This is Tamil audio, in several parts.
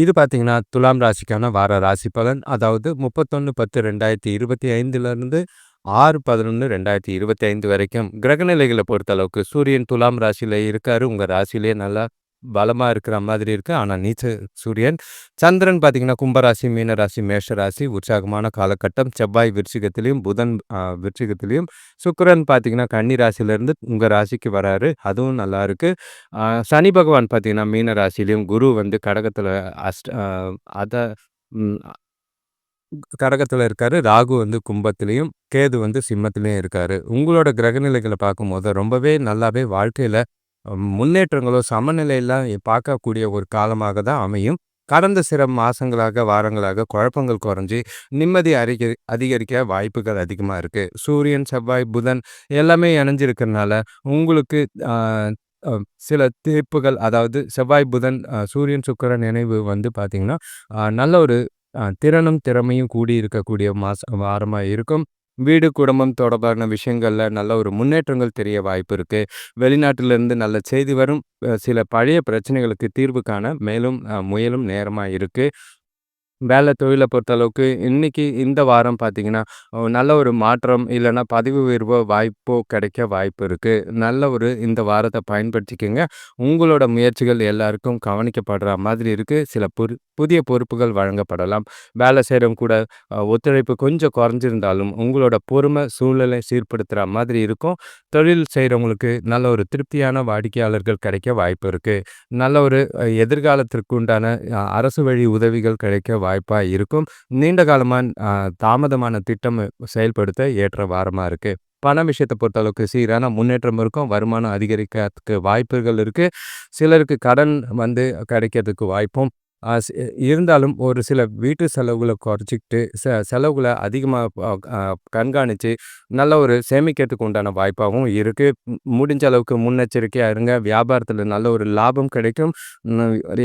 இது பார்த்தீங்கன்னா துலாம் ராசிக்கான வார ராசி பலன். அதாவது முப்பத்தொன்று பத்து ரெண்டாயிரத்தி இருபத்தி ஐந்துலேருந்து ஆறு பதினொன்று ரெண்டாயிரத்தி இருபத்தி ஐந்து வரைக்கும் கிரகநிலைகளை பொறுத்தளவுக்கு சூரியன் துலாம் ராசியில் இருக்கார். உங்கள் ராசியிலே நல்லா பலமாக இருக்கிற மாதிரி இருக்குது ஆனால் நீச்ச சூரியன். சந்திரன் பார்த்திங்கன்னா கும்பராசி, மீனராசி, மேஷராசி உற்சாகமான காலகட்டம். செவ்வாய் விருச்சிகத்திலையும் புதன் விருச்சிகத்திலையும் சுக்கரன் பார்த்திங்கன்னா கன்னி ராசியிலேருந்து உங்கள் ராசிக்கு வராரு. அதுவும் நல்லாயிருக்கு சனி பகவான் பார்த்திங்கன்னா மீன ராசியிலயும், குரு வந்து கடகத்தில் அஷ்ட அத கடகத்தில் இருக்கார் ராகு வந்து கும்பத்துலேயும் கேது வந்து சிம்மத்துலேயும் இருக்கார் உங்களோட கிரகநிலைகளை பார்க்கும்போது ரொம்பவே நல்லாவே வாழ்க்கையில் முன்னேற்றங்களோ, சமநிலையெல்லாம் பார்க்கக்கூடிய ஒரு காலமாக தான் அமையும். கடந்த சில மாதங்களாக வாரங்களாக குழப்பங்கள் குறைஞ்சி நிம்மதி அதிக அதிகரிக்க வாய்ப்புகள் அதிகமாக இருக்குது சூரியன், செவ்வாய், புதன் எல்லாமே இணைஞ்சிருக்கிறனால, உங்களுக்கு சில தீர்ப்புகள் அதாவது செவ்வாய், புதன், சூரியன், சுக்கரன் நினைவு வந்து பார்த்திங்கன்னா நல்ல ஒரு திறனும், திறமையும் கூடி இருக்கக்கூடிய மாச வாரமாக இருக்கும். வீடு, குடும்பம் தொடர்பான விஷயங்களில் நல்ல ஒரு முன்னேற்றங்கள் தெரிய வாய்ப்பு இருக்குது வெளிநாட்டிலிருந்து நல்ல செய்தி வரும். சில பழைய பிரச்சனைகளுக்கு தீர்வு காண மேலும் முயலும் நேரமாக இருக்குது வேலை, தொழிலை பொறுத்தளவுக்கு இன்னைக்கு இந்த வாரம் பார்த்தீங்கன்னா, நல்ல ஒரு மாற்றம் இல்லைன்னா பதிவு உயர்வோ, வாய்ப்போ கிடைக்க வாய்ப்பு இருக்குது நல்ல ஒரு இந்த வாரத்தை பயன்படுத்திக்கங்க. உங்களோட முயற்சிகள் எல்லாருக்கும் கவனிக்கப்படுற மாதிரி இருக்குது சில பொறு புதிய பொறுப்புகள் வழங்கப்படலாம். வேலை செய்கிறவங்க கூட ஒத்துழைப்பு கொஞ்சம் குறைஞ்சிருந்தாலும், உங்களோட பொறுமை சூழ்நிலை சீர்படுத்துகிற மாதிரி இருக்கும். தொழில் செய்கிறவங்களுக்கு நல்ல ஒரு திருப்தியான வாடிக்கையாளர்கள் கிடைக்க வாய்ப்பு இருக்குது நல்ல ஒரு எதிர்காலத்திற்கு உண்டான அரசு வழி உதவிகள் கிடைக்க வாய்ப்பு வாய்ப்பாக இருக்கும். நீண்ட காலமாக தாமதமான திட்டம் செயல்படுத்த ஏற்ற வாரமாக இருக்குது பண விஷயத்தை பொறுத்தளவுக்கு சீரான முன்னேற்றம் இருக்கும். வருமானம் அதிகரிக்கிறதுக்கு வாய்ப்புகள் இருக்குது சிலருக்கு கடன் வந்து கிடைக்கிறதுக்கு வாய்ப்பும் இருந்தாலும் ஒரு சில வீட்டு செலவுகளை குறைச்சிக்கிட்டு செ செலவுகளை அதிகமாக கண்காணித்து நல்ல ஒரு சேமிக்கிறதுக்கு உண்டான வாய்ப்பாகவும் இருக்குது முடிஞ்ச அளவுக்கு முன்னெச்சரிக்கையாக இருங்க. வியாபாரத்தில் நல்ல ஒரு லாபம் கிடைக்கும்.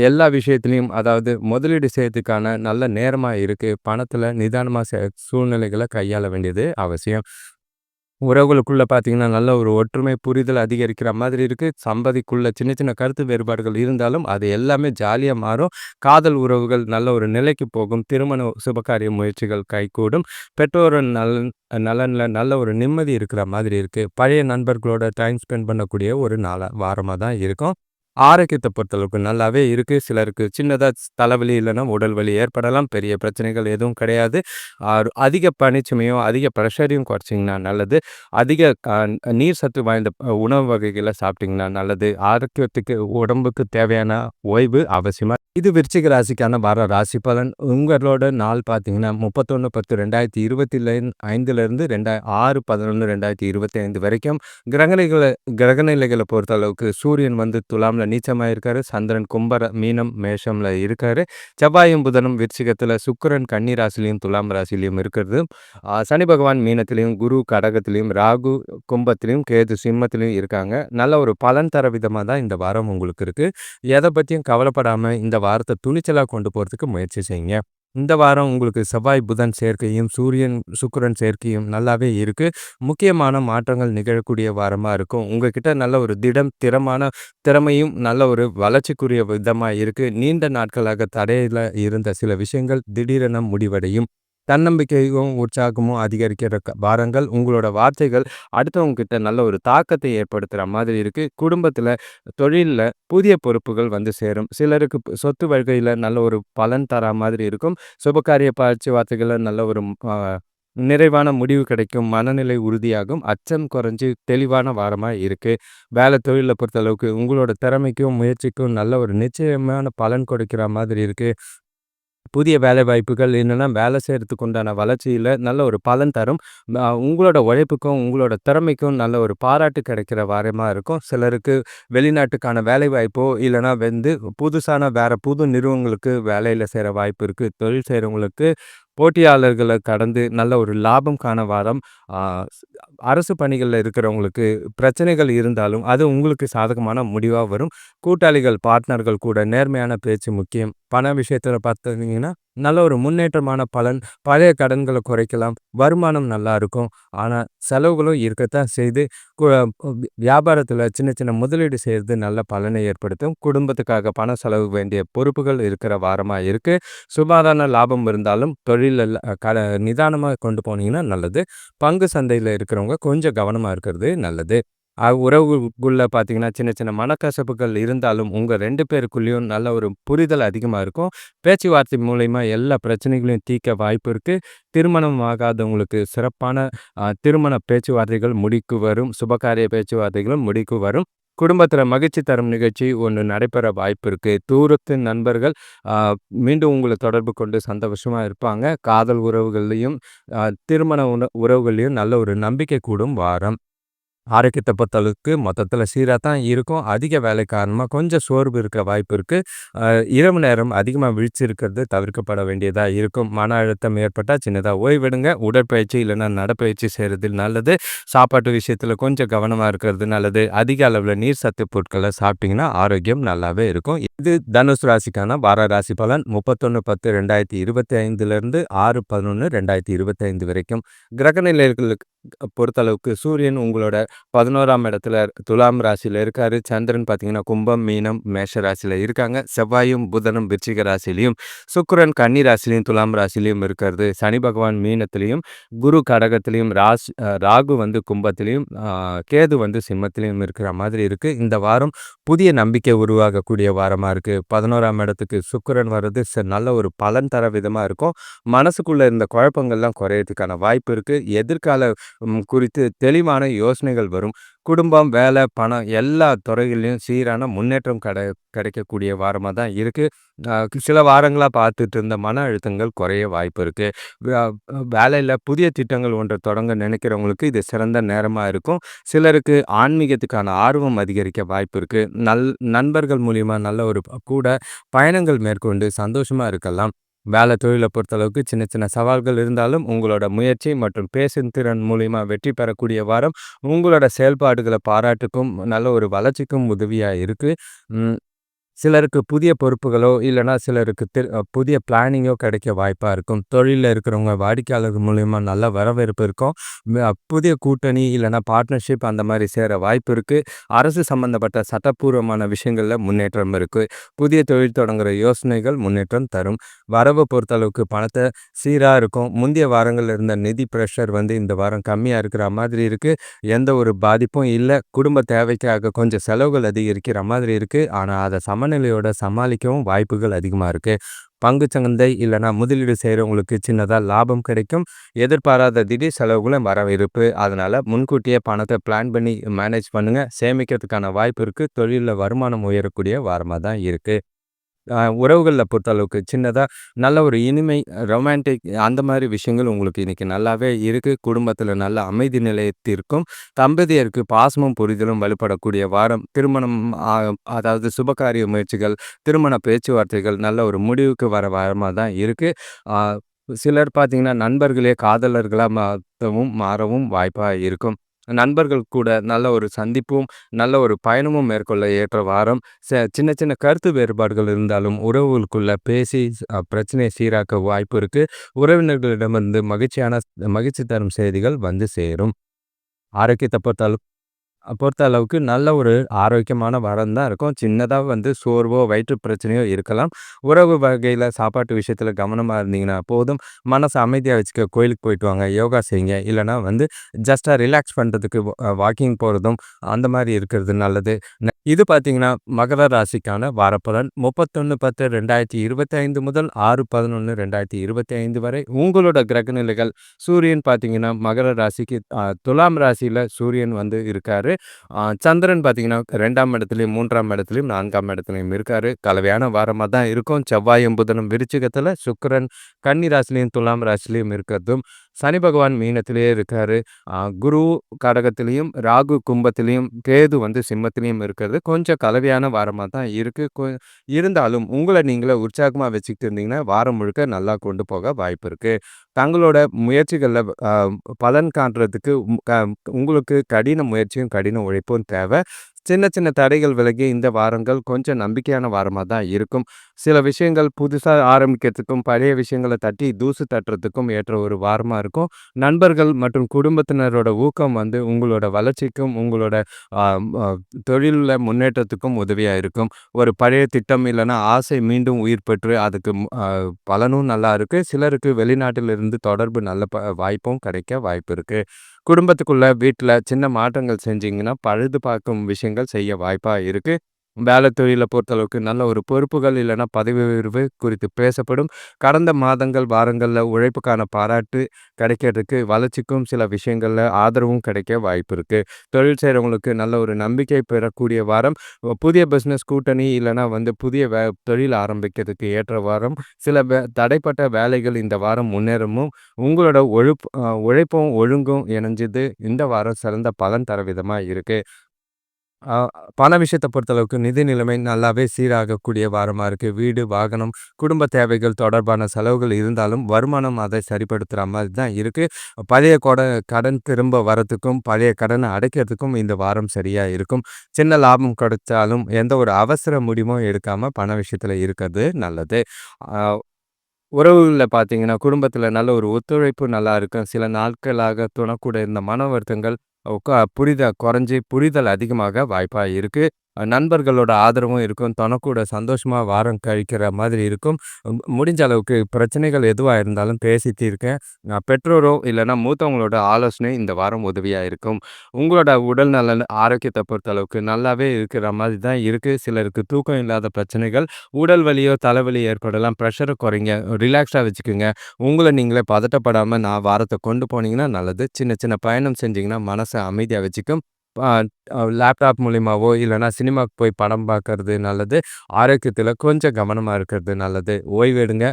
எல்லா விஷயத்துலையும் அதாவது முதலீடு செய்யறதுக்கான நல்ல நேரமாக இருக்குது பணத்தில் நிதானமாக செ சூழ்நிலைகளை கையாள வேண்டியது அவசியம். உறவுகளுக்குள்ளே பார்த்தீங்கன்னா, நல்ல ஒரு ஒற்றுமை, புரிதல் அதிகரிக்கிற மாதிரி இருக்குது சம்பதிக்குள்ள சின்ன சின்ன கருத்து வேறுபாடுகள் இருந்தாலும், அது எல்லாமே ஜாலியாக மாறும். காதல் உறவுகள் நல்ல ஒரு நிலைக்கு போகும். திருமண சுபகாரிய முயற்சிகள் கைகூடும். பெற்றோரின் நலன் நலனில் நல்ல ஒரு நிம்மதி இருக்கிற மாதிரி இருக்குது பழைய நண்பர்களோட டைம் ஸ்பெண்ட் பண்ணக்கூடிய ஒரு நாளாக வாரமாக தான் இருக்கும். ஆரோக்கியத்தை பொறுத்தளவுக்கு நல்லாவே இருக்குது சிலருக்கு சின்னதாக தலைவலி இல்லைன்னா உடல் வலி ஏற்படலாம். பெரிய பிரச்சனைகள் எதுவும் கிடையாது. அதிக பனிச்சுமையும் அதிக ப்ரெஷரையும் குறைச்சிங்கன்னா நல்லது. அதிக நீர் சத்து வாய்ந்த உணவு வகைகளை சாப்பிட்டிங்கன்னா நல்லது. ஆரோக்கியத்துக்கு உடம்புக்கு தேவையான ஓய்வு அவசியமாக இது விருச்சிக ராசிக்கான வர ராசி பலன். உங்களோட நாள் பார்த்தீங்கன்னா, முப்பத்தொன்று பத்து ரெண்டாயிரத்தி இருபத்தில ஐந்துலேருந்து ரெண்டாய் ஆறு பதினொன்று ரெண்டாயிரத்தி இருபத்தி ஐந்து வரைக்கும் கிரகநிலைகளை கிரகநிலைகளை பொறுத்த அளவுக்கு சூரியன் வந்து துலாமில் நீச்சமாக இருக்காரு. சந்திரன் கும்பர மீனம், மேஷமில் இருக்காரு. செவ்வாயும், புதனும் விருச்சிகத்தில் சுக்கிரன் கன்னி ராசிலையும் துலாம் ராசிலையும் இருக்கிறது. சனி பகவான் மீனத்திலையும் குரு கடகத்திலையும் ராகு கும்பத்திலையும் கேது சிம்மத்திலையும் இருக்காங்க. நல்ல ஒரு பலன் தர விதமாக தான் இந்த வாரம் உங்களுக்கு இருக்குது எதை பற்றியும் கவலைப்படாமல் இந்த வாரத்தை துணிச்சலாக கொண்டு போகிறதுக்கு முயற்சி செய்யுங்க. இந்த வாரம் உங்களுக்கு செவ்வாய், புதன் சேர்க்கையும், சூரியன், சுக்கரன் சேர்க்கையும் நல்லாவே இருக்கு. முக்கியமான மாற்றங்கள் நிகழக்கூடிய வாரமாக இருக்கும். உங்ககிட்ட நல்ல ஒரு திடம், திறமான திறமையும், நல்ல ஒரு வளர்ச்சிக்குரிய விதமாக இருக்குது நீண்ட நாட்களாக தடையில் இருந்த சில விஷயங்கள் திடீரென முடிவடையும். தன்னம்பிக்கையும், உற்சாகமும் அதிகரிக்கிற வாரங்கள். உங்களோட வார்த்தைகள் அடுத்தவங்க கிட்ட நல்ல ஒரு தாக்கத்தை ஏற்படுத்துகிற மாதிரி இருக்குது குடும்பத்தில் தொழிலில் புதிய பொறுப்புகள் வந்து சேரும். சிலருக்கு சொத்து வழிகையில் நல்ல ஒரு பலன் தரா மாதிரி இருக்கும். சுபகாரிய பேச்சுவார்த்தைகள்ல நல்ல ஒரு நிறைவான முடிவு கிடைக்கும். மனநிலை உறுதியாகும். அச்சம் குறைஞ்சு தெளிவான வாரமாக இருக்குது வேலை, தொழில பொறுத்தளவுக்கு உங்களோட திறமைக்கும், முயற்சிக்கும் நல்ல ஒரு நிச்சயமான பலன் கொடுக்கிற மாதிரி இருக்குது புதிய வேலைவாய்ப்புகள் என்னென்னா வேலை செய்கிறதுக்கு உண்டான வளர்ச்சியில் நல்ல ஒரு பலன் தரும். உங்களோட உழைப்புக்கும், உங்களோட திறமைக்கும் நல்ல ஒரு பாராட்டு கிடைக்கிற வாரமாக இருக்கும். சிலருக்கு வெளிநாட்டுக்கான வேலைவாய்ப்போ, இல்லைனா வந்து புதுசான வேறு புது நிறுவனங்களுக்கு வேலையில் செய்கிற வாய்ப்பு இருக்குது தொழில் செய்கிறவங்களுக்கு போட்டியாளர்களை கடந்து நல்ல ஒரு லாபம் காண வாரம். அரசு பணிகளில் இருக்கிறவங்களுக்கு பிரச்சனைகள் இருந்தாலும், அது உங்களுக்கு சாதகமான முடிவாக வரும். கூட்டாளிகள், பார்ட்னர்கள் கூட நேர்மையான பேச்சு முக்கியம். பண விஷயத்தில் பார்த்தீங்கன்னா, நல்ல ஒரு முன்னேற்றமான பலன். பழைய கடன்களை குறைக்கலாம். வருமானம் நல்லா இருக்கும். ஆனால் செலவுகளும் இருக்கத்தான் செய்து வியாபாரத்தில் சின்ன சின்ன முதலீடு செய்கிறது நல்ல பலனை ஏற்படுத்தும். குடும்பத்துக்காக பண செலவு வேண்டிய பொறுப்புகள் இருக்கிற வாரமாக இருக்குது சுபாதான லாபம் இருந்தாலும் தொழிலில் கட நிதானமாக கொண்டு போனீங்கன்னா நல்லது. பங்கு சந்தையில் இருக்கிறவங்க கொஞ்சம் கவனமாக இருக்கிறது நல்லது. உறவுக்குள்ளே பார்த்தீங்கன்னா, சின்ன சின்ன மனக்கசப்புகள் இருந்தாலும் உங்கள் ரெண்டு பேருக்குள்ளேயும் நல்ல ஒரு புரிதல் அதிகமாக இருக்கும். பேச்சுவார்த்தை மூலயமா எல்லா பிரச்சனைகளையும் தீர்க்க வாய்ப்பு இருக்குது திருமணம் ஆகாதவங்களுக்கு சிறப்பான திருமண பேச்சுவார்த்தைகள் முடிக்கு வரும். சுபகாரிய பேச்சுவார்த்தைகளும் முடிக்கு வரும். குடும்பத்தில் மகிழ்ச்சி தரும் நிகழ்ச்சி ஒன்று நடைபெற வாய்ப்பு இருக்குது தூரத்து நண்பர்கள் மீண்டும் உங்களை தொடர்பு கொண்டு சந்தோஷமாக இருப்பாங்க. காதல் உறவுகள்லையும் திருமண உண உறவுகள்லயும் நல்ல ஒரு நம்பிக்கை கூடும் வாரம். ஆரோக்கியத்தை பொறுத்தளவுக்கு மொத்தத்தில் சீராக தான் இருக்கும். அதிக வேலை காரணமாக கொஞ்சம் சோர்வு இருக்க வாய்ப்பு இருக்குது இரவு நேரம் அதிகமா விழிச்சிருக்கிறது தவிர்க்கப்பட வேண்டியதாக இருக்கும். மன அழுத்தம் ஏற்பட்டால் சின்னதாக ஓய்வெடுங்க. உடற்பயிற்சி இல்லைனா நடப்பயிற்சி செய்கிறது நல்லது. சாப்பாட்டு விஷயத்தில் கொஞ்சம் கவனமாக இருக்கிறது நல்லது. அதிக அளவில் நீர் சத்து பொருட்களை சாப்பிட்டிங்கன்னா ஆரோக்கியம் நல்லாவே இருக்கும். இது தனுசு ராசிக்கான வார ராசி பலன் 31/10/2025லிருந்து 6/11/2025 வரைக்கும். கிரக நிலைகளுக்கு பொறுத்தளவுக்கு சூரியன் உங்களோட 11ஆம் இடத்துல துலாம் ராசியில் இருக்காரு. சந்திரன் பார்த்தீங்கன்னா, கும்பம், மீனம், மேஷ ராசியில இருக்காங்க. செவ்வாயும், புதனும் விருச்சிக ராசிலையும் சுக்கரன் கன்னி ராசிலையும் துலாம் ராசிலையும் இருக்கிறது. சனி பகவான் மீனத்திலையும் குரு கடகத்திலையும் ராஸ் ராகு வந்து கும்பத்திலையும் கேது வந்து சிம்மத்திலையும் இருக்கிற மாதிரி இருக்கு. இந்த வாரம் புதிய நம்பிக்கை உருவாகக்கூடிய வாரமாக இருக்கு. 11ஆம் இடத்துக்கு சுக்கிரன் வர்றது நல்ல ஒரு பலன் தர விதமாக இருக்கும். மனசுக்குள்ள இருந்த குழப்பங்கள்லாம் குறையறதுக்கான வாய்ப்பு இருக்கு. எதிர்கால குறித்து தெளிவான யோசனைகள் வரும். குடும்பம், வேலை, பணம் எல்லா துறைகளிலும் சீரான முன்னேற்றம் கெட கிடைக்கக்கூடிய வாரமாக தான் இருக்குது சில வாரங்களாக பார்த்துட்டு இருந்த மன அழுத்தங்கள் குறைய வாய்ப்பு இருக்குது வேலையில் புதிய திட்டங்கள் ஒன்றை தொடங்க நினைக்கிறவங்களுக்கு இது சிறந்த நேரமாக இருக்கும். சிலருக்கு ஆன்மீகத்துக்கான ஆர்வம் அதிகரிக்க வாய்ப்பு இருக்குது நல் நண்பர்கள் மூலிமா நல்ல ஒரு கூட பயணங்கள் மேற்கொண்டு சந்தோஷமாக இருக்கலாம். வேலை, தொழிலை பொறுத்தளவுக்கு சின்ன சின்ன சவால்கள் இருந்தாலும், உங்களோட முயற்சி மற்றும் பேசும் திறன் மூலிமா வெற்றி பெறக்கூடிய வாரம். உங்களோட செயல்பாடுகளை பாராட்டுக்கும், நல்ல ஒரு வளர்ச்சிக்கும் உதவியாக இருக்குது சிலருக்கு புதிய பொறுப்புகளோ, இல்லைனா சிலருக்கு புதிய பிளானிங்கோ கிடைக்க வாய்ப்பாக இருக்கும். தொழிலில் இருக்கிறவங்க வாடிக்கையாளர் மூலிமா நல்ல வரவேற்பு இருக்கும். புதிய கூட்டணி இல்லைனா பார்ட்னர்ஷிப் அந்த மாதிரி சேர வாய்ப்பு இருக்குது அரசு சம்மந்தப்பட்ட சட்டப்பூர்வமான விஷயங்களில் முன்னேற்றம் இருக்குது புதிய தொழில் தொடங்குகிற யோசனைகள் முன்னேற்றம் தரும். வரவு பொறுத்தளவுக்கு பணத்தை சீராக இருக்கும். முந்தைய வாரங்களில் இருந்த நிதி ப்ரெஷர் வந்து இந்த வாரம் கம்மியாக இருக்கிற மாதிரி இருக்குது எந்த ஒரு பாதிப்பும் இல்லை குடும்ப தேவைக்காக கொஞ்சம் செலவுகள் அதிகரிக்கிற மாதிரி இருக்குது ஆனால் அதை சம சமநிலையோட சமாளிக்கவும் வாய்ப்புகள் அதிகமாக இருக்குது பங்கு சந்தை இல்லைனா முதலீடு செய்கிறவங்களுக்கு சின்னதாக லாபம் கிடைக்கும். எதிர்பாராத திடீர் செலவுகளும் வரவிருப்பு அதனால் முன்கூட்டியே பணத்தை பிளான் பண்ணி மேனேஜ் பண்ணுங்கள் சேமிக்கிறதுக்கான வாய்ப்பு இருக்குது தொழிலில் வருமானம் உயரக்கூடிய வாரமாக தான் இருக்குது உறவுகளில் பொறுத்த பொறுத்தளவுக்கு சின்னதாக நல்ல ஒரு இனிமை, ரொமான்டிக் அந்த மாதிரி விஷயங்கள் உங்களுக்கு இன்றைக்கி நல்லாவே இருக்குது குடும்பத்தில் நல்ல அமைதி நிலையத்திற்கும், தம்பதியருக்கு பாசமும், புரிதலும் வலுப்படக்கூடிய வாரம். திருமணம் அதாவது சுபகாரிய முயற்சிகள், திருமண பேச்சுவார்த்தைகள் நல்ல ஒரு முடிவுக்கு வர வாரமாக தான் இருக்குது சிலர் பார்த்திங்கன்னா நண்பர்களே காதலர்களாக மாற்றவும் மாறவும் வாய்ப்பாக இருக்கும். நண்பர்கள் கூட நல்ல ஒரு சந்திப்பும், நல்ல ஒரு பயணமும் மேற்கொள்ள ஏற்ற வாரம். ச சின்ன சின்ன கருத்து வேறுபாடுகள் இருந்தாலும் உறவுகளுக்குள்ள பேசி பிரச்சனையை சீராக்க வாய்ப்பு இருக்கு. உறவினர்களிடமிருந்து மகிழ்ச்சியான மகிழ்ச்சி தரும் செய்திகள் வந்து சேரும். ஆரோக்கியத்தை பொறுத்தாலும் பொறுத்த அளவுக்கு நல்ல ஒரு ஆரோக்கியமான வரம் தான் இருக்கும். சின்னதாக வந்து சோர்வோ, வயிற்று பிரச்சனையோ இருக்கலாம். உறவு வகையில் சாப்பாட்டு விஷயத்தில் கவனமாக இருந்தீங்கன்னா போதும். மனசை அமைதியாக வச்சுக்க கோயிலுக்கு போயிட்டு வாங்க. யோகா செய்யுங்க. இல்லைனா வந்து ஜஸ்ட்டாக ரிலாக்ஸ் பண்ணுறதுக்கு வாக்கிங் போகிறதும் அந்த மாதிரி இருக்கிறது நல்லது. இது பார்த்தீங்கன்னா, மகர ராசிக்கான வாரப்பலன் 31/10/2025 முதல் 6/11/2025 வரை. உங்களோட கிரக நிலைகள் சூரியன் பார்த்தீங்கன்னா, மகர ராசிக்கு துலாம் ராசியில் சூரியன் வந்து இருக்காரு. சந்திரன் பார்த்தீங்கன்னா, ரெண்டாம் இடத்துலையும் மூன்றாம் இடத்துலையும் நான்காம் இடத்துலையும் இருக்காரு. கலவையான வாரமாக தான் இருக்கும். செவ்வாயும், புதனும் விருச்சிகத்தில் சுக்கிரன் கன்னி ராசிலையும் துலாம் ராசிலையும் இருக்கிறதும், சனி பகவான் மீனத்திலேயே இருக்காரு. குரு கடகத்திலையும் ராகு கும்பத்திலையும் கேது வந்து சிம்மத்திலையும் இருக்கிறது. கொஞ்சம் கலவையான வாரமாக தான் இருக்குது இருந்தாலும் உங்களை நீங்களே உற்சாகமாக வச்சுக்கிட்டு இருந்தீங்கன்னா, வாரம் முழுக்க நல்லா கொண்டு போக வாய்ப்பு இருக்குது தங்களோட முயற்சிகளில் பலன் காண்றதுக்கு உங்களுக்கு கடின முயற்சியும், கடின உழைப்பும் தேவை சின்ன சின்ன தடைகள் விலகி இந்த வாரங்கள் கொஞ்சம் நம்பிக்கையான வாரமாக தான் இருக்கும். சில விஷயங்கள் புதுசாக ஆரம்பிக்கிறதுக்கும், பழைய விஷயங்கள தட்டி தூசு தட்டுறதுக்கும் ஏற்ற ஒரு வாரமாக இருக்கும். நண்பர்கள் மற்றும் குடும்பத்தினரோட ஊக்கம் வந்து உங்களோட வளர்ச்சிக்கும், உங்களோட தொழிலில் முன்னேற்றத்துக்கும் உதவியாக இருக்கும். ஒரு பழைய திட்டம் இல்லைன்னா ஆசை மீண்டும் உயிர் பெற்று அதுக்கு பலனும் நல்லா இருக்குது சிலருக்கு வெளிநாட்டிலிருந்து தொடர்பு நல்ல ப வாய்ப்பும் கிடைக்க வாய்ப்பு இருக்குது குடும்பத்துக்குள்ள, வீட்டில் சின்ன மாற்றங்கள் செஞ்சீங்கன்னா, பழுது பார்க்கும் விஷயங்கள் செய்ய வாய்ப்பா இருக்கு. வேலை தொழிலை பொறுத்தளவுக்கு நல்ல ஒரு பொறுப்புகள் இல்லைன்னா பதவி உயர்வு குறித்து பேசப்படும். கடந்த மாதங்கள், வாரங்களில் உழைப்புக்கான பாராட்டு கிடைக்கிறதுக்கு, வளர்ச்சிக்கும் சில விஷயங்களில் ஆதரவும் கிடைக்க வாய்ப்பு இருக்குது தொழில் செய்கிறவங்களுக்கு நல்ல ஒரு நம்பிக்கை பெறக்கூடிய வாரம். புதிய பிஸ்னஸ் கூட்டணி இல்லைனா வந்து புதிய வே தொழில் ஆரம்பிக்கிறதுக்கு ஏற்ற வாரம். சில வே தடைப்பட்ட வேலைகள் இந்த வாரம் முன்னேறமும் உங்களோட ஒழுப் உழைப்பும், ஒழுங்கும் இணைஞ்சது இந்த வாரம் சிறந்த பலன் தர விதமாக இருக்குது பண விஷயத்தை பொறுத்தளவுக்கு நிதி நிலைமை நல்லாவே சீராகக்கூடிய வாரமாக இருக்குது வீடு, வாகனம், குடும்ப தேவைகள் தொடர்பான செலவுகள் இருந்தாலும், வருமானம் அதை சரிப்படுத்துகிற மாதிரி தான் இருக்குது பழைய கொட கடன் திரும்ப வரத்துக்கும், பழைய கடனை அடைக்கிறதுக்கும் இந்த வாரம் சரியாக இருக்கும். சின்ன லாபம் கிடைச்சாலும், எந்த ஒரு அவசர முடிவும் எடுக்காமல் பண விஷயத்தில் இருக்கிறது நல்லது. உறவுகளில் பார்த்தீங்கன்னா, குடும்பத்தில் நல்ல ஒரு ஒத்துழைப்பு நல்லா இருக்கும். சில நாட்களாக தொணக்கூட இருந்த மன வருத்தங்கள் புரித குறைஞ்சு புரிதல் அதிகமாக வாய்ப்பா இருக்கு. நண்பர்களோட ஆதரவும் இருக்கும். தனக்கூட சந்தோஷமாக வாரம் கழிக்கிற மாதிரி இருக்கும். முடிஞ்ச அளவுக்கு பிரச்சனைகள் எதுவாக இருந்தாலும் பேசி இருக்கேன் நான் பெற்றோரோ இல்லைனா மூத்தவங்களோட ஆலோசனை இந்த வாரம் உதவியாக இருக்கும். உங்களோட உடல் நலன், ஆரோக்கியத்த பொறுத்தளவுக்கு நல்லாவே இருக்கிற மாதிரி தான் இருக்குது சிலருக்கு தூக்கம் இல்லாத பிரச்சனைகள், உடல் வலியோ, தலைவலி ஏற்படலாம். ப்ரெஷரை குறைங்க. ரிலாக்ஸாக வச்சுக்கோங்க உங்களை நீங்களே பதட்டப்படாமல் நான் வாரத்தை கொண்டு போனீங்கன்னா நல்லது. சின்ன சின்ன பயணம் செஞ்சிங்கன்னா மனசை அமைதியாக வச்சுக்கும். லேப்டாப் மூலியமாவோ இல்லைனா சினிமாக்கு போய் படம் பார்க்கறது நல்லது. ஆரோக்கியத்தில் கொஞ்சம் கவனமாக இருக்கிறது நல்லது. ஓய்வெடுங்க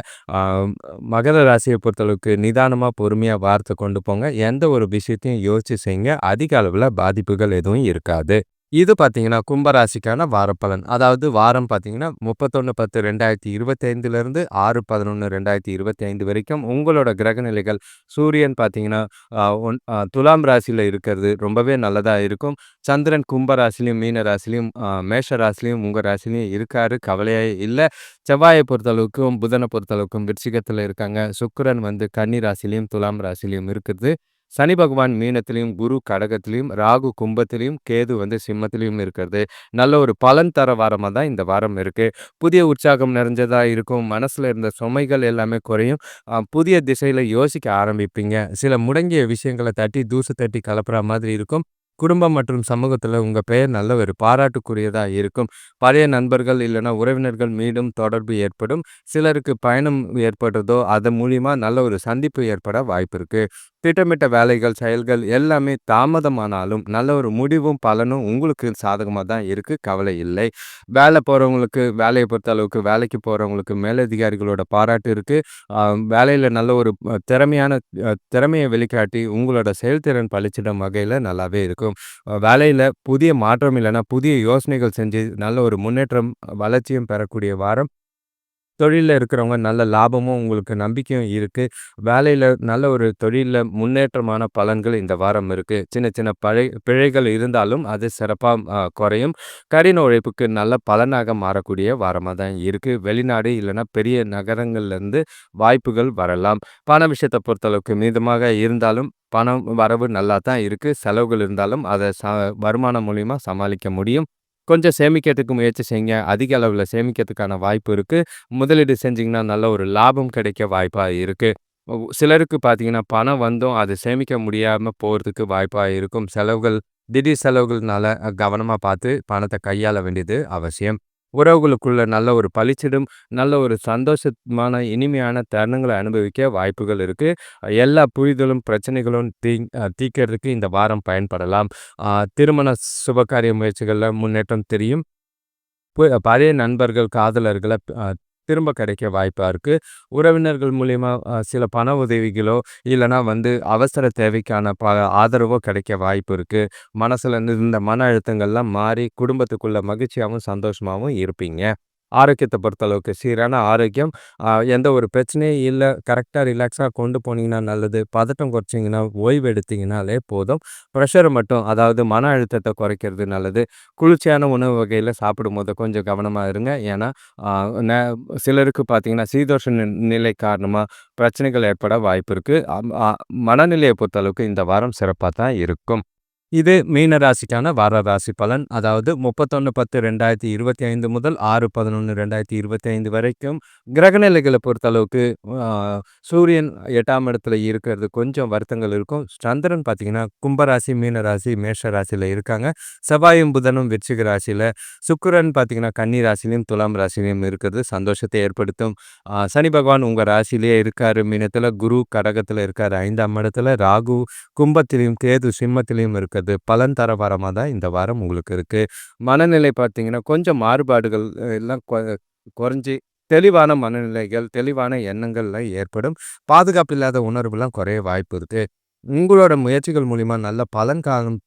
மகர ராசியை பொறுத்தளவுக்கு நிதானமாக பொறுமையாக வார்த்தை கொண்டு போங்க. எந்த ஒரு விஷயத்தையும் யோசிச்சு செய்யுங்க. அதிக அளவில் பாதிப்புகள் எதுவும் இருக்காது. இது பார்த்தீங்கன்னா, கும்பராசிக்கான வாரப்பலன். அதாவது வாரம் பார்த்தீங்கன்னா, 31/10/2025லிருந்து 6/11/2025 வரைக்கும் உங்களோட கிரகநிலைகள் சூரியன் பார்த்தீங்கன்னா, ஒன் துலாம் ராசியில் இருக்கிறது ரொம்பவே நல்லதாக இருக்கும். சந்திரன் கும்பராசிலையும் மீன ராசிலையும் மேஷ ராசிலையும் உங்க ராசிலையும் இருக்காரு. கவலையே இல்லை செவ்வாயை பொறுத்தளவுக்கும், புதனை பொறுத்தளவுக்கும் விருச்சிகத்தில் இருக்காங்க. சுக்கிரன் வந்து கன்னி ராசிலையும் துலாம் ராசிலையும் இருக்குது. சனி பகவான் மீனத்திலையும் குரு கடகத்திலையும் ராகு கும்பத்திலையும் கேது வந்து சிம்மத்திலையும் இருக்கிறது. நல்ல ஒரு பலன் தர வாரமாக தான் இந்த வாரம் இருக்குது புதிய உற்சாகம் நிறைஞ்சதாக இருக்கும். மனசில் இருந்த சுமைகள் எல்லாமே குறையும். புதிய திசையில் யோசிக்க ஆரம்பிப்பீங்க. சில முடங்கிய விஷயங்களை தட்டி தூசு தட்டி கலப்புற மாதிரி இருக்கும். குடும்பம் மற்றும் சமூகத்தில் உங்கள் பெயர் நல்ல ஒரு பாராட்டுக்குரியதாக இருக்கும். பழைய நண்பர்கள் இல்லைனா உறவினர்கள் மீண்டும் தொடர்பு ஏற்படும். சிலருக்கு பயணம் ஏற்படுறதோ, அதன் மூலிமா நல்ல ஒரு சந்திப்பு ஏற்பட வாய்ப்பு இருக்குது திட்டமிட்ட வேலைகள், செயல்கள் எல்லாமே தாமதமானாலும், நல்ல ஒரு முடிவும், பலனும் உங்களுக்கு சாதகமாக தான் இருக்குது கவலை இல்லை. வேலை போகிறவங்களுக்கு வேலையை பொறுத்த அளவுக்கு வேலைக்கு போகிறவங்களுக்கு மேலதிகாரிகளோட பாராட்டு இருக்குது வேலையில் நல்ல ஒரு திறமையான திறமையை வெளிக்காட்டி உங்களோட செயல்திறன் பளிச்சிடும் வகையில் நல்லாவே இருக்கும். இருக்கும் வேலையில் புதிய மாற்றம் இல்லைன்னா புதிய யோசனைகள் செஞ்சு நல்ல ஒரு முன்னேற்றம், வளர்ச்சியும் பெறக்கூடிய வாரம். தொழிலில் இருக்கிறவங்க நல்ல லாபமும், உங்களுக்கு நம்பிக்கையும் இருக்குது வேலையில் நல்ல ஒரு தொழிலில் முன்னேற்றமான பலன்கள் இந்த வாரம் இருக்குது சின்ன சின்ன பழை பிழைகள் இருந்தாலும் அது சிறப்பாக குறையும். கடின உழைப்புக்கு நல்ல பலனாக மாறக்கூடிய வாரமாக தான் இருக்குது வெளிநாடு இல்லைன்னா பெரிய நகரங்கள்லேருந்து வாய்ப்புகள் வரலாம். பண விஷயத்தை பொறுத்தளவுக்கு மிதமாக இருந்தாலும், பணம் வரவு நல்லா தான் இருக்குது செலவுகள் இருந்தாலும் அதை ச வருமானம் மூலிமா சமாளிக்க முடியும். கொஞ்சம் சேமிக்கிறதுக்கு முயற்சி செய்யுங்க. அதிக அளவில் சேமிக்கிறதுக்கான வாய்ப்பு இருக்குது முதலீடு செஞ்சிங்கன்னா நல்ல ஒரு லாபம் கிடைக்க வாய்ப்பாக இருக்கு. சிலருக்கு பார்த்தீங்கன்னா, பணம் வந்தும் அது சேமிக்க முடியாமல் போகிறதுக்கு வாய்ப்பாக இருக்கும். செலவுகள் திடீர் செலவுகள்னால கவனமாக பார்த்து பணத்தை கையாள வேண்டியது அவசியம். உறவுகளுக்குள்ள நல்ல ஒரு பளிச்சிடும், நல்ல ஒரு சந்தோஷமான, இனிமையான தருணங்களை அனுபவிக்க வாய்ப்புகள் இருக்கு. எல்லா புரிதலும், பிரச்சனைகளும் தீ தீர்க்கிறதுக்கு இந்த வாரம் பயன்படலாம். திருமண சுபகாரிய முயற்சிகள்ல முன்னேற்றம் தெரியும். பு பழைய நண்பர்கள், காதலர்களை திரும்ப கிடைக்க வாய்ப்பாக இருக்குது உறவினர்கள் மூலயமா சில பண உதவிகளோ, இல்லைனா வந்து அவசர தேவைக்கான ப ஆதரவோ கிடைக்க வாய்ப்பு இருக்குது மனசில் இருந்த மன அழுத்தங்கள்லாம் மாறி, குடும்பத்துக்குள்ள மகிழ்ச்சியாவும், சந்தோஷமாகவும் இருப்பீங்க. ஆரோக்கியத்தை பொறுத்தளவுக்கு சீரான ஆரோக்கியம். எந்த ஒரு பிரச்சனையும் இல்லை. கரெக்டாக ரிலாக்ஸாக கொண்டு போனீங்கன்னா நல்லது. பதட்டம் குறைச்சிங்கன்னா ஓய்வு எடுத்தீங்கனாலே போதும். ப்ரெஷரை மட்டும் அதாவது மன அழுத்தத்தை குறைக்கிறது நல்லது. குளிர்ச்சியான உணவு வகையில் சாப்பிடும்போது கொஞ்சம் கவனமாக இருங்க. ஏன்னா சிலருக்கு பார்த்தீங்கன்னா சீதோஷ நிலை காரணமாக பிரச்சனைகள் ஏற்பட வாய்ப்பு இருக்குது மனநிலையை பொறுத்தளவுக்கு இந்த வாரம் சிறப்பாக தான் இருக்கும். இது மீனராசிக்கான வார ராசி பலன். அதாவது முப்பத்தொன்று பத்து ரெண்டாயிரத்தி இருபத்தி ஐந்து முதல் ஆறு பதினொன்று ரெண்டாயிரத்தி இருபத்தி ஐந்து வரைக்கும் கிரகநிலைகளை பொறுத்தளவுக்கு சூரியன் எட்டாம் இடத்துல இருக்கிறது கொஞ்சம் வருத்தங்கள் இருக்கும். சந்திரன் பார்த்தீங்கன்னா கும்பராசி மீனராசி மேஷ ராசியில் இருக்காங்க. செவ்வாயும் புதனும் விருச்சிக ராசியில். சுக்கரன் பார்த்தீங்கன்னா கன்னி ராசிலையும் துலாம் ராசிலையும் இருக்கிறது. சந்தோஷத்தை ஏற்படுத்தும். சனி பகவான் உங்கள் ராசிலேயே இருக்கார். மீனத்தில் குரு கடகத்தில் இருக்கார். ஐந்தாம் இடத்துல ராகு கும்பத்திலையும் கேது சிம்மத்திலையும் இருக்கிறது இருக்கிறது பலன் தர வாரமாக தான் இந்த வாரம் உங்களுக்கு இருக்குது மனநிலை பார்த்தீங்கன்னா கொஞ்சம் மாறுபாடுகள் எல்லாம் குறைஞ்சி தெளிவான மனநிலைகள் தெளிவான எண்ணங்கள்லாம் ஏற்படும். பாதுகாப்பு இல்லாத உணர்வுலாம் குறைய வாய்ப்பு இருக்குது உங்களோட முயற்சிகள் மூலிமா நல்ல பலன் காணும்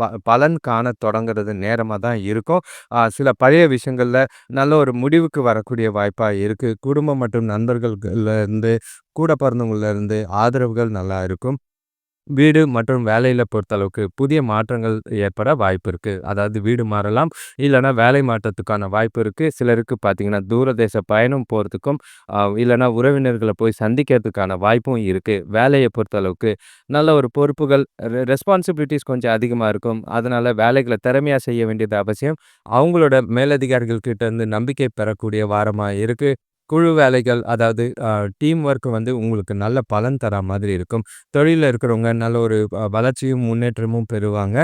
ப பலன் காண தொடங்குறது நேரமாக தான் இருக்கும். சில பழைய விஷயங்களில் நல்ல ஒரு முடிவுக்கு வரக்கூடிய வாய்ப்பாக இருக்குது குடும்பம் மற்றும் நண்பர்கள்லேருந்து கூட பிறந்தவங்கள்லேருந்து ஆதரவுகள் நல்லா இருக்கும். வீடு மற்றும் வேலையில் பொறுத்தளவுக்கு புதிய மாற்றங்கள் ஏற்பட வாய்ப்பு இருக்குது அதாவது வீடு மாறலாம் இல்லைனா வேலை மாற்றத்துக்கான வாய்ப்பு இருக்குது சிலருக்கு பார்த்தீங்கன்னா தூரதேச பயணம் போகிறதுக்கும் இல்லைனா உறவினர்களை போய் சந்திக்கிறதுக்கான வாய்ப்பும் இருக்குது வேலையை பொறுத்தளவுக்கு நல்ல ஒரு பொறுப்புகள் ரெஸ்பான்சிபிலிட்டிஸ் கொஞ்சம் அதிகமாக இருக்கும். அதனால் வேலைகளை திறமையாக செய்ய வேண்டியது அவசியம். அவங்களோட மேலதிகாரிகள் இருந்து நம்பிக்கை பெறக்கூடிய வாரமாக இருக்குது குழு வேலைகள் அதாவது டீம் ஒர்க் வந்து உங்களுக்கு நல்ல பலன் தர மாதிரி இருக்கும். தொழிலில் இருக்கிறவங்க நல்ல ஒரு வளர்ச்சியும் முன்னேற்றமும் பெறுவாங்க.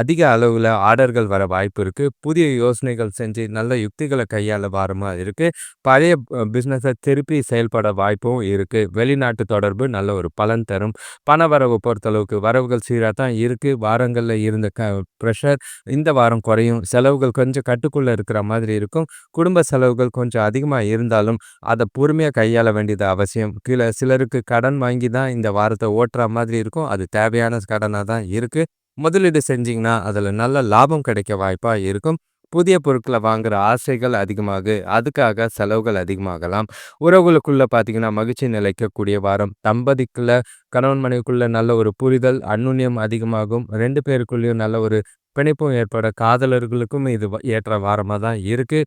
அதிக அளவில் ஆர்டர்கள் வர வாய்ப்பு இருக்குது புதிய யோசனைகள் செஞ்சு நல்ல யுக்திகளை கையாள வாரமாக இருக்குது பழைய பிஸ்னஸை திருப்பி செயல்பட வாய்ப்பும் இருக்குது வெளிநாட்டு தொடர்பு நல்ல ஒரு பலன் தரும். பண வரவு பொறுத்தளவுக்கு வரவுகள் சீராக தான் இருக்குது வாரங்களில் இருந்த க ப்ரெஷர் இந்த வாரம் குறையும். செலவுகள் கொஞ்சம் கட்டுக்குள்ளே இருக்கிற மாதிரி இருக்கும். குடும்ப செலவுகள் கொஞ்சம் அதிகமாக இருந்தாலும் அதை பொறுமையாக கையாள வேண்டியது அவசியம். கீழே சிலருக்கு கடன் வாங்கி தான் இந்த வாரத்தை ஓட்டுற மாதிரி இருக்கும். அது தேவையான கடனாக தான் இருக்குது முதலீடு செஞ்சிங்கன்னா அதில் நல்ல லாபம் கிடைக்க வாய்ப்பாக இருக்கும். புதிய பொருட்களை வாங்குகிற ஆசைகள் அதிகமாகு. அதுக்காக செலவுகள் அதிகமாகலாம். உறவுகளுக்குள்ளே பார்த்தீங்கன்னா மகிழ்ச்சி நிலைக்கக்கூடிய வாரம். தம்பதிக்குள்ளே கணவன் மனைவிக்குள்ளே நல்ல ஒரு புரிதல் அன்னுண்ணியம் அதிகமாகும். ரெண்டு பேருக்குள்ளேயும் நல்ல ஒரு பிணைப்பும் ஏற்பட காதலர்களுக்கும் இது ஏற்ற வாரமாக தான் இருக்குது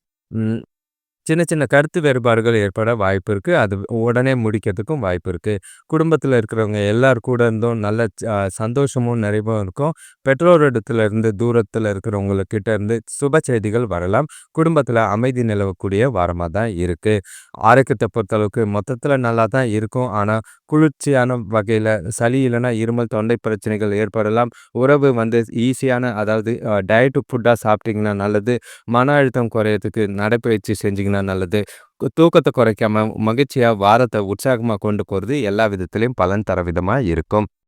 சின்ன சின்ன கருத்து வேறுபாடுகள் ஏற்பட வாய்ப்பு இருக்குது அது உடனே முடிக்கிறதுக்கும் வாய்ப்பு இருக்குது குடும்பத்தில் இருக்கிறவங்க எல்லார் கூட இருந்தும் நல்ல சந்தோஷமும் நிறைவும் இருக்கும். பெற்றோரிடத்துல இருந்து தூரத்தில் இருக்கிறவங்கக்கிட்ட இருந்து சுப செய்திகள் வரலாம். குடும்பத்தில் அமைதி நிலவக்கூடிய வாரமாக தான் இருக்குது ஆரோக்கியத்தை பொறுத்தளவுக்கு மொத்தத்தில் நல்லா தான் இருக்கும். ஆனால் குளிர்ச்சியான வகையில் சளி இல்லைன்னா இருமல் தொண்டை பிரச்சனைகள் ஏற்படலாம். உறவு வந்து ஈஸியான அதாவது டயட்டு ஃபுட்டாக சாப்பிட்டிங்கன்னா நல்லது. மன அழுத்தம் குறையிறதுக்கு நடைப்பயிற்சி செஞ்சிங்கன்னா நல்லது. தூக்கத்தை குறைக்காம மகிழ்ச்சியாக வாரத்தை உற்சாகமாக கொண்டு போகிறது எல்லா விதத்துலேயும் பலன் தர விதமாக இருக்கும்.